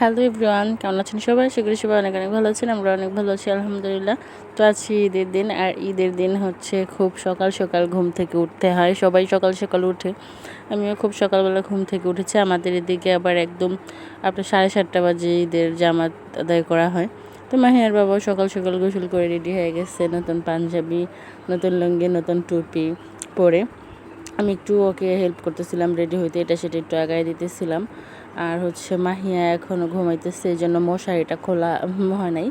Hello everyone, কেমন আছেন সবাই? সেগুলি সবাই অনেক অনেক ভালো আছেন, আমরা অনেক ভালো আছি, আলহামদুলিল্লাহ। তো আছি ঈদের দিন, আর ঈদের দিন হচ্ছে খুব সকাল সকাল ঘুম থেকে উঠতে হয়, সবাই সকাল সকাল উঠে। আমিও খুব সকালবেলা ঘুম থেকে উঠেছি, আমাদের এদিকে আবার একদম আপনার সাড়ে সাতটা বাজে ঈদের জামাত আদায় করা হয়। তো মাহিয়ার বাবা সকাল সকাল গোসল করে রেডি হয়ে গেছে, নতুন পাঞ্জাবি, নতুন লুঙ্গি, নতুন টুপি পরে। আমি একটু ওকে হেল্প করতেছিলাম, রেডি হইতে, এটা সেটা একটু আগায় দিতেছিলাম। আর হচ্ছে মাহিয়া এখনও ঘুমাইতেছে, এই জন্য মশারিটা খোলা হয় নাই।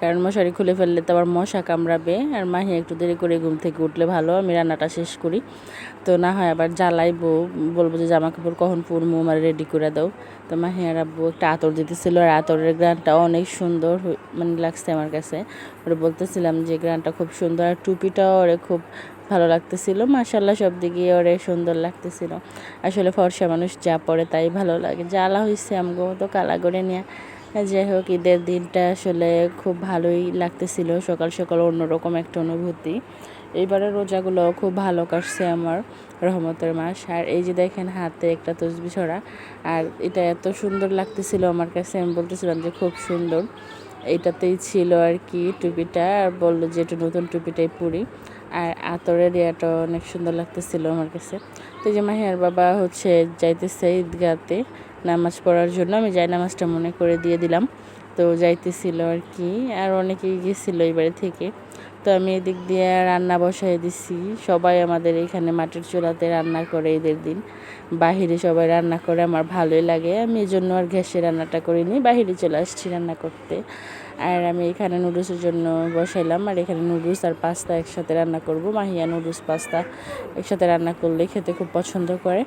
কারণ মশারি খুলে ফেললে তো আবার মশা কামড়াবে। আর মাহিয়া একটু দেরি করে ঘুম থেকে উঠলে ভালো, আমি রান্নাটা শেষ করি। তো না হয় আবার জ্বালাইবো, বলব যে জামা কাপড় কখন পরবো আমার রেডি করে দাও। তো মাহিয়ার আব্বু একটা আতর দিতেছিল, আর আতরের গ্রানটা অনেক সুন্দর মানে লাগছে আমার কাছে। ওরা বলতেছিলাম যে গ্রানটা খুব সুন্দর, আর টুপিটাও ওরে খুব ভালো লাগতেছিল। মাশাল্লাহ সব দিকে ওরে সুন্দর লাগতেছিল। আসলে ফর্সা মানুষ যা পরে তাই ভালো লাগে। জ্বালা হয়েছে আমগো তো কালা করে নিয়ে। যাই হোক ঈদের দিনটা আসলে খুব ভালোই লাগতেছিল, সকাল সকাল অন্যরকম একটা অনুভূতি। এইবারে রোজাগুলো খুব ভালো কাটছে আমার, রহমতের মাস। আর এই যে দেখেন হাতে একটা তসবি ছড়া, আর এটা এত সুন্দর লাগতেছিল আমার কাছে। আমি বলতেছিলাম যে খুব সুন্দর। এইটাতেই ছিল আর কি টুপিটা, আর বলল যে একটু নতুন টুপিটাই পরি। আর আতরের ইয়েটা অনেক সুন্দর লাগতেছিল আমার কাছে। তো যে মাহিয়ার বাবা হচ্ছে যাইতেছে ঈদগাতে নামাজ পড়ার জন্য। আমি যাই নামাজটা মনে করে দিয়ে দিলাম। তো যাইতেছিল আর কি। আর অনেকেই গেছিল এই বাড়ি থেকে। তো আমি এদিক দিয়ে রান্না বসাই দিছি। সবাই আমাদের এখানে মাটির চুলাতে রান্না করে ঈদের দিন। বাহিরে সবাই রান্না করে আমার ভালোই লাগে। আমি এই জন্য আর গ্যাসে রান্নাটা করিনি। বাহিরে চলে আসছি রান্না করতে। আর আমি এখানে নুডলসের জন্য বসাইলাম। আর এখানে নুডলস আর পাস্তা একসাথে রান্না করব। মাহিয়া নুডলস, পাস্তা একসাথে রান্না করলে খেতে খুব পছন্দ করে।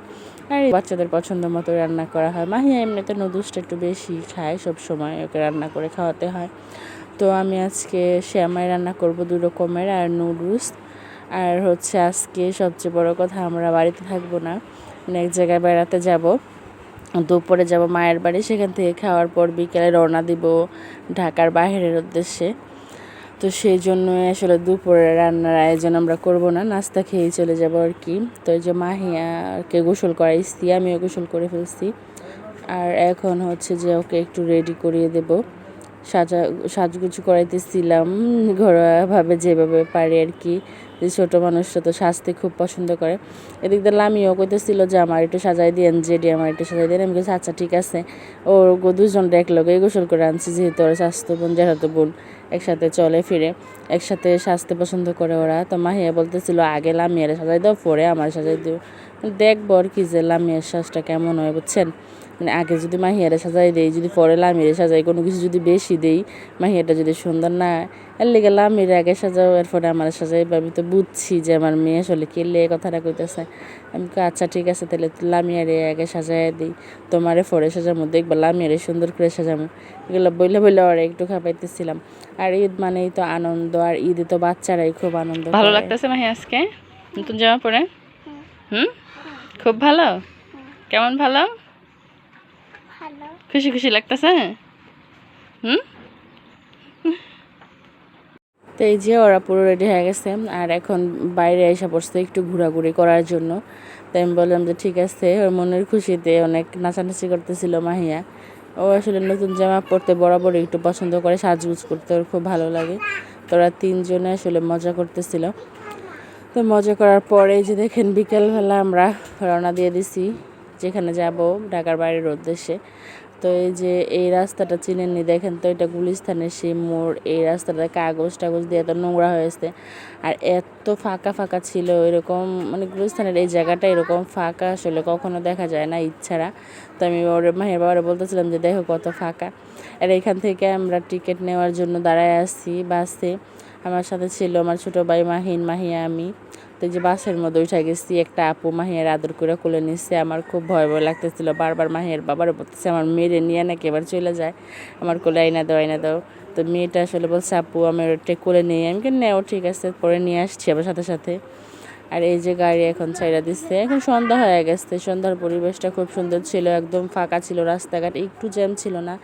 আর বাচ্চাদের পছন্দ মতো রান্না করা হয়। মাহিয়া এমনিতে নুডলসটা একটু বেশি খায় সব সময় ওকে রান্না করে খাওয়াতে হয়। তো আমি আজকে শ্যামাই রান্না করব দু রকমের, আর নুডলস। আর হচ্ছে আজকে সবচেয়ে বড় কথা, আমরা বাড়িতে থাকব না। মানে এক জায়গায় বেড়াতে যাব। দুপুরে যাব মায়ের বাড়ি, সেখান থেকে খাওয়ার পর বিকেলে রওনা দিব ঢাকার বাইরের উদ্দেশ্যে। তো সেই জন্য আসলে দুপুরে রান্নার আয়োজন আমরা করব না, নাস্তা খেয়েই চলে যাব আর কি। তো এই যে মাহিয়াকে গোসল করাইছি, আমিও গোসল করে ফেলছি। আর এখন হচ্ছে যে ওকে একটু রেডি করিয়ে দেব। সাজা, সাজগুজু করাইতেছিলাম, ঘরোয়াভাবে যেভাবে পারি আর কি। যে ছোটো মানুষরা তো সাজতে খুব পছন্দ করে। এদিক দিয়ে লামিও কইতেছিল যে, আমার একটু সাজাই দিয়েন জেডি আমার একটু সাজাই দিন। আমি আচ্ছা ঠিক আছে। গো দুজন এক লগে গোসল করে আনছি, যেহেতু ওর স্বাস্থ্য বোন জেঠাতো বোন। একসাথে চলে ফিরে, একসাথে সাজতে পছন্দ করে ওরা। তো মাহিয়া বলতেছিল, আগে লামিয়ার সাজাই দাও, পরে আমার সাজাই দিও। দেখব আর কি যে লামিয়ার সাজটা কেমন হয়, বুঝছেন? মানে আগে যদি মাহিয়ারে সাজাই দেই যদি পরে লামিয়ারে সাজাই কোনো কিছু যদি বেশি দেই মাহিয়াটা যদি সুন্দর না এর লেগে লামির আগে সাজাও এরপরে আমার সাজাই আমি তো বুঝছি যে আমার মেয়ে আসলে কেলে কথাটা কইতেছে। আমি কই, আচ্ছা ঠিক আছে তাহলে লামিয়ারে আগে সাজাই দিই। তোমারে পরে সাজামো দেখবা লামিয়ারে সুন্দর করে সাজামো। এগুলো বইলে বইলে ওরা একটু খাপাইতেছিলাম। আর ঈদ মানেই তো আনন্দ আর ঈদে তো বাচ্চারাই খুব আনন্দ ভালো লাগতেছে মাহি আজকে? নতুন জামা পরে? হুম? খুব ভালো? কেমন ভালো ভালো? খুশি খুশি লাগতেছে হুম? তো এই যে ওরা পুরো রেডি হয়ে গেছে, আর এখন বাইরে এসে পড়ছে একটু ঘোরাঘুরি করার জন্য। তাই আমি বললাম যে, ঠিক আছে। ওর মনের খুশিতে অনেক নাচানাচি করতেছিল মাহিয়া। ও আসলে নতুন জামা পরতে বরাবর একটু পছন্দ করে, সাজগুজ করতে ওর খুব ভালো লাগে। তোরা তিনজনে আসলে মজা করতেছিল। তো মজা করার পরে যে দেখেন, বিকেলবেলা আমরা রওনা দিয়ে দিছি। যেখানে যাব ঢাকার বাইরের উদ্দেশ্যে। তো এই যে এই রাস্তাটা চিনেননি দেখেন তো এটা গুলিস্তানের সেই মোড়, এই রাস্তাটা কাগজ টাগজ দিয়ে এত নোংরা হয়েছে। আর এত ফাঁকা ফাঁকা ছিল এরকম মানে গুলিস্তানের এই জায়গাটা এরকম ফাঁকা আসলে কখনো দেখা যায় না ইচ্ছারা তো আমি ওর মাহের বাবারে বলতেছিলাম যে, দেখো কত ফাঁকা। আর এখান থেকে আমরা টিকিট নেওয়ার জন্য দাঁড়ায় আসছি বাসে। আমার সাথে ছিল আমার ছোটো ভাই মাহিন, মাহিয়া, আমি। তো যে বাসের মধ্যে উঠে গেছি, একটা আপু মাহিয়ার আদর করে কোলে নিচ্ছে আমার খুব ভয় ভয় লাগতেছিল। বারবার মাহিয়ার বাবার বলতেছে আমার মেয়েরে নিয়ে নাকি এবার চলে যায়। আমার কোলে আইনা দাও আইনা দাও। তো মেয়েটা আসলে বলছে, আপু আমার ওটা কোলে নিয়ে আমি কেন নেও, ঠিক আছে, পরে নিয়ে আসছি আবার সাথে সাথে। আর এই যে গাড়ি এখন ছাইড়া দিচ্ছে এখন সন্ধ্যা হয়ে গেছে। সন্ধ্যার পরিবেশটা খুব সুন্দর ছিল, একদম ফাঁকা ছিল, রাস্তাঘাট একটু জ্যাম ছিল না।